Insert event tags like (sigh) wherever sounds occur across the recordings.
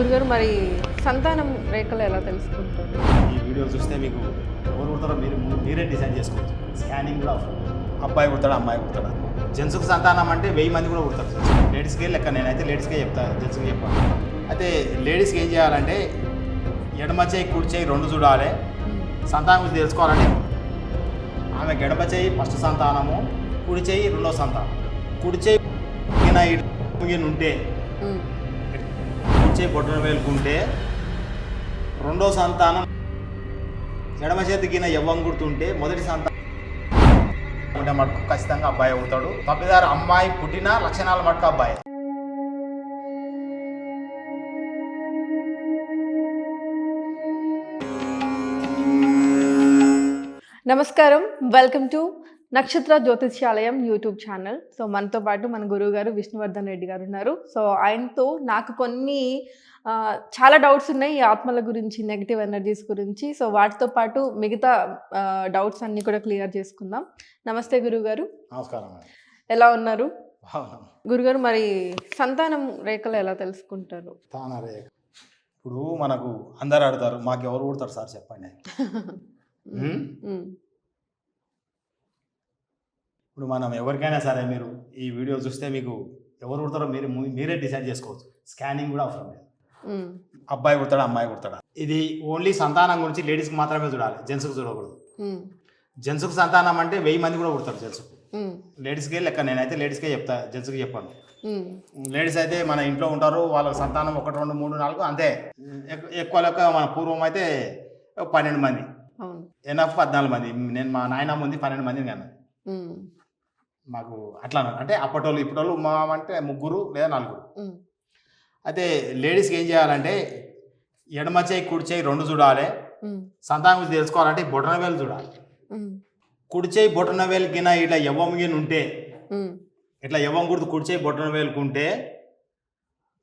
గురుగారు మరి సంతానం రేఖలు ఎలా తెలుసుకుంటారు? ఈ వీడియో చూస్తే మీకు ఎవరు కుడతారో మీరు మీరే డిసైడ్ చేసుకోవచ్చు. స్కానింగ్ కూడా అవసరం అబ్బాయి కుడతాడా అమ్మాయి కుడతాడా జెంట్స్కి సంతానం అంటే వెయ్యి మంది కూడా కుడతారు లేడీస్కి లెక్క నేనైతే లేడీస్కే చెప్తా జెంట్స్కి చెప్పాను. అయితే లేడీస్కి ఏం చేయాలంటే ఎడమ చేయి కుడి చేయి రెండు చూడాలి. సంతానం గురించి తెలుసుకోవాలంటే ఆమె ఎడమ చేయి ఫస్ట్ సంతానము కుడి చేయి రెండో సంతానం. కుడి చేయి ఉంటే వచ్చే కూర్చే వేలుకుంటే రెండో సంతానం ఎడమ చేతికిన యవ్వం గుర్తుంటే మొదటి సంతానం ఉంటే మటుకు ఖచ్చితంగా అబ్బాయి అవుతాడు. తప్పిదారు అమ్మాయి పుట్టిన లక్షణాలు మటుకు అబ్బాయి. నమస్కారం. వెల్కమ్ టు నక్షత్ర జ్యోతిష్యాలయం యూట్యూబ్ ఛానల్. సో మనతో పాటు మన గురువు గారు విష్ణువర్ధన్ రెడ్డి గారు ఉన్నారు. సో ఆయనతో నాకు కొన్ని చాలా డౌట్స్ ఉన్నాయి. ఈ ఆత్మల గురించి నెగిటివ్ ఎనర్జీస్ గురించి. సో వాటితో పాటు మిగతా డౌట్స్ అన్నీ కూడా క్లియర్ చేసుకుందాం. నమస్తే గురువు గారు నమస్కారం ఎలా ఉన్నారు? గురుగారు మరి సంతానం రేఖలు ఎలా తెలుసుకుంటారు? రేఖ. ఇప్పుడు మనకు అందరు ఆడతారు. మాకు ఎవరు పుడతారు సార్? చెప్పండి. (laughs) ఇప్పుడు మనం ఎవరికైనా సరే మీరు ఈ వీడియో చూస్తే మీకు ఎవరు పుడతారో మీరు మీరే డిసైడ్ చేసుకోవచ్చు. స్కానింగ్ కూడా అవసరం లేదు. అబ్బాయి కుడతాడా అమ్మాయి కుడతాడా ఇది ఓన్లీ సంతానం గురించి లేడీస్కి మాత్రమే చూడాలి జెంట్స్కి చూడకూడదు. జెంట్స్కి సంతానం అంటే వెయ్యి మంది కూడా పుడతారు జెంట్స్కి లేడీస్కే లెక్క నేనైతే లేడీస్కే చెప్తా జెంట్స్కి చెప్పాను. లేడీస్ అయితే మన ఇంట్లో ఉంటారు వాళ్ళ సంతానం ఒకటి రెండు మూడు నాలుగు అంతే. ఎక్- ఎక్కువ లెక్క మన పూర్వం అయితే పన్నెండు మంది. ఎనఫ్ పద్నాలుగు మంది. నేను మా నాయనమ్మ ఉంది పన్నెండు మందిని కానీ ఉమ్, మాకు అట్లా అంటే అప్పటోళ్ళు ఇప్పటోళ్ళు మా అంటే ముగ్గురు లేదా నలుగురు. అయితే లేడీస్కి ఏం చేయాలంటే ఎడమ చేయి కుడి చేయి రెండు చూడాలి. సంతానం గురించి తెలుసుకోవాలంటే బొటన వేలు చూడాలి. కుడి చేయి బొటన వేలు గిన ఇట్లా ఎవ్వం గిన ఉంటే ఇట్లా ఎవ్వం గుర్తు కుడి చేయి బొటన వేలుకుంటే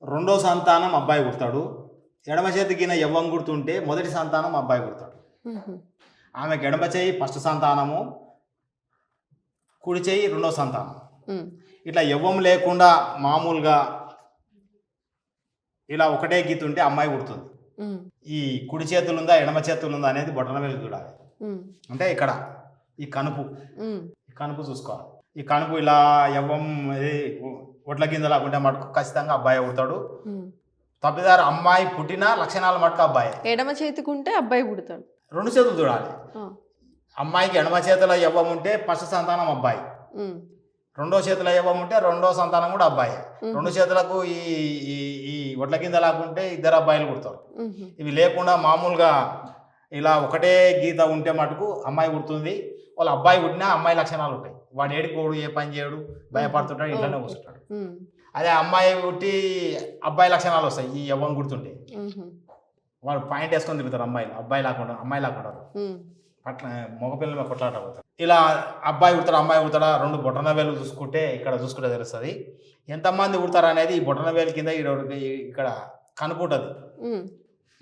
రెండో సంతానం అబ్బాయి పుడతాడు. ఎడమ చేతి గిన ఎవ్వం గుర్తుంటే మొదటి సంతానం అబ్బాయి పుడతాడు. ఉమ్, ఆమెకి ఎడమ చేయి ఫస్ట్ సంతానము కుడి చేయి రెండో సంతానం. ఇట్లా ఎవ్వం లేకుండా మామూలుగా ఇలా ఒకటే గీత ఉంటే అమ్మాయి పుడుతుంది. ఈ కుడి చేతులు ఉందా ఎడమ చేతులు ఉందా అనేది బొటన వేలు చూడాలి. అంటే ఇక్కడ ఈ కనుపు. ఈ కనుపు చూసుకోవాలి. ఈ కనుపు ఇలా ఎవ్వం ఒడ్ల గింజ లాగుంటే మటుకు ఖచ్చితంగా అబ్బాయి అవుతాడు. తప్పిదారు అమ్మాయి పుట్టిన లక్షణాలు మటుకు అబ్బాయి. ఎడమ చేతికుంటే అబ్బాయి పుడతాడు. రెండు చేతులు చూడాలి. అమ్మాయికి ఎడమ చేతిలో ఎవ్వం ఉంటే ఫస్ట్ సంతానం అబ్బాయి. రెండో చేతిలో ఎవ్వం ఉంటే రెండో సంతానం కూడా అబ్బాయి. రెండు చేతులకు ఈ ఈ ఈ ఒడ్ల కింద లాగుంటే ఇద్దరు అబ్బాయిలు పుడతారు. ఉమ్, ఇవి లేకుండా మామూలుగా ఇలా ఒకటే గీత ఉంటే మటుకు అమ్మాయి పుడుతుంది. వాళ్ళ అబ్బాయి పుట్టినా అమ్మాయి లక్షణాలు ఉంటాయి. వాడు ఏడుకోడు ఏ పని చేయడు భయపడుతుంటాడు ఇంట్లోనే కూర్చుంటాడు. అదే అమ్మాయి పుట్టి అబ్బాయి లక్షణాలు వస్తాయి ఈ యవ్వం గుర్తుంటే. వాడు పాయింట్ వేసుకొని తిరుగుతారు అమ్మాయిలు అబ్బాయి లాకుండా అమ్మాయి లాకుండా ఉమ్, పట్ల మగపిల్లల మీద కొట్లాట పోతారు. ఇలా అబ్బాయి కుడతాడు అమ్మాయి కుడతాడా రెండు బొటన వేలు చూసుకుంటే ఇక్కడ చూసుకుంటే తెలుస్తుంది. ఎంతమంది కుడతారు అనేది ఈ బొటన వేలు కింద ఇక్కడ కనుపు ఉంటుంది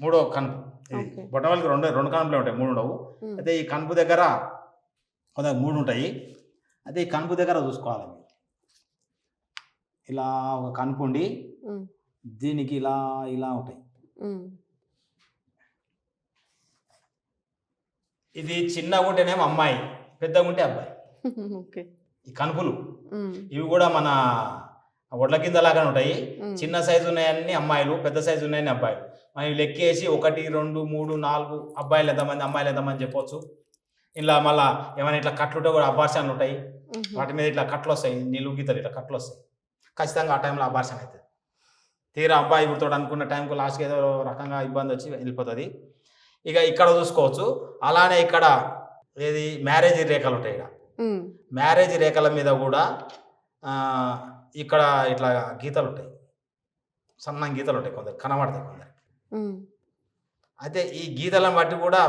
మూడో కనుపు. ఇది Okay. బొటన వేలుకి రెండు రెండు కనుపులే ఉంటాయి మూడు ఉండవు. అయితే ఈ కనుపు దగ్గర కొంత మూడు ఉంటాయి. అయితే ఈ కనుపు దగ్గర చూసుకోవాలి. ఇలా ఒక కనుపు ఉండి దీనికి ఇలా ఇలా ఉంటాయి. ఇది చిన్నగా ఉంటేనేమో అమ్మాయి పెద్దగా ఉంటే అబ్బాయి. ఈ కనుపులు. ఇవి కూడా మన ఒడ్ల కింద లాగానే ఉంటాయి. చిన్న సైజు ఉన్నాయన్ని అమ్మాయిలు పెద్ద సైజు ఉన్నాయని అబ్బాయిలు. మనం లెక్కేసి ఒకటి రెండు మూడు నాలుగు అబ్బాయిలు ఎంతమంది అమ్మాయిలు ఎంతమంది చెప్పొచ్చు. ఇలా మళ్ళా ఏమైనా ఇట్లా కట్లుంటే కూడా అబార్షన్లు ఉంటాయి. వాటి మీద ఇట్లా కట్లు వస్తాయి నిలువు గీతలు ఇట్లా కట్లు వస్తాయి. ఖచ్చితంగా ఆ టైంలో అబార్షన్ అవుతుంది. తీరా అబ్బాయి పుడతాడు అనుకున్న టైంకి లాస్ట్కి ఏదో రకంగా ఇబ్బంది వచ్చి వెళ్ళిపోతుంది. ఇక ఇక్కడ చూసుకోవచ్చు. అలానే ఇక్కడ ఏది మ్యారేజ్ రేఖలు ఉంటాయి ఇక్కడ. మ్యారేజ్ రేఖల మీద కూడా ఇక్కడ ఇట్లా గీతలు ఉంటాయి. సన్న గీతలు ఉంటాయి కొందరు కనబడతాయి కొందరు ఉమ్, అయితే ఈ గీతలను బట్టి కూడా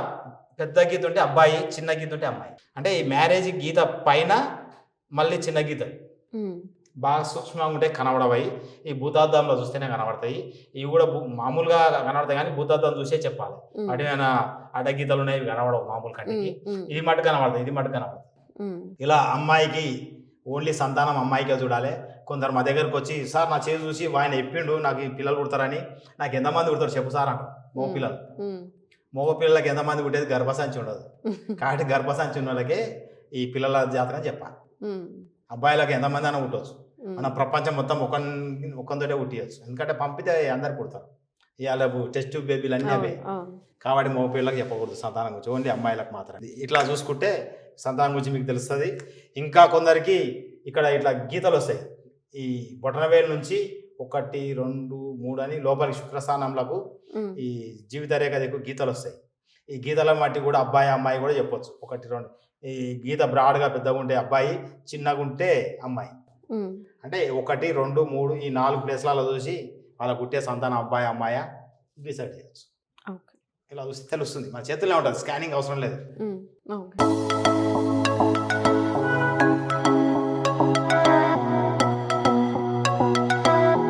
పెద్ద గీత ఉంటే అబ్బాయి చిన్న గీత ఉంటే అమ్మాయి. అంటే ఈ మ్యారేజ్ గీత పైన మళ్ళీ చిన్న గీతలు ఉమ్, బాగా సూక్ష్మంగా ఉంటే కనబడవయి ఈ భూతార్థంలో చూస్తేనే కనబడతాయి. ఇవి కూడా మామూలుగా కనబడతాయి కానీ భూతార్థం చూసే చెప్పాలి. అటువైనా అడ్డగీతలు ఉన్నాయి కనబడవు మామూలు కంటికి. ఇది మటు కనబడతాయి ఇది మటు కనబడతాయి. ఇలా అమ్మాయికి ఓన్లీ సంతానం అమ్మాయికే చూడాలి. కొందరు మా దగ్గరకు వచ్చి సార్ నా చేసి చూసి ఆయన చెప్పిండు నాకు ఈ పిల్లలు పుడతారని. నాకు ఎంతమంది పుడతారు చెప్పు సార్ అంట మగ పిల్లలు. మగ పిల్లలకి ఎంతమంది పుట్టేది గర్భసంచి ఉండదు. కాబట్టి గర్భసంచి ఉన్న వాళ్ళకే ఈ పిల్లల జాతకం చెప్పాలి. అబ్బాయిలకు ఎంతమంది అయినా పుట్టవచ్చు ఉమ్. మన ప్రపంచం మొత్తం ఒక ఒకంతోటే పుట్టియచ్చు. ఎందుకంటే పంపితే అందరు పుడతారు. ఇవాళ టెస్ట్ బేబీలు అన్నీ అవే. కాబట్టి మగ పిల్లలకు చెప్పకూడదు. సంతానం గురించి ఓన్లీ అమ్మాయిలకు మాత్రం ఇట్లా చూసుకుంటే సంతానం గురించి మీకు తెలుస్తుంది. ఇంకా కొందరికి ఇక్కడ ఇట్లా గీతలు వస్తాయి. ఈ బొటనవేలు నుంచి ఒకటి రెండు మూడు అని లోపలికి శుక్రస్థానంలకు. ఈ జీవిత రేఖ దగ్గర గీతలు వస్తాయి. ఈ గీతల మట్టి కూడా అబ్బాయి అమ్మాయి కూడా చెప్పొచ్చు. ఒకటి రెండు. ఈ గీత బ్రాడ్గా పెద్దగా ఉంటే అబ్బాయి చిన్నగా ఉంటే అమ్మాయి. అంటే ఒకటి రెండు మూడు ఈ నాలుగు ప్లేస్లలో చూసి వాళ్ళ పుట్టే సంతానం అబ్బాయి అమ్మాయ డిసైడ్ చేయొచ్చు. ఇలా చూస్తే తెలుస్తుంది. మన చేతుల్లో ఉంటుంది. స్కానింగ్ అవసరం లేదు.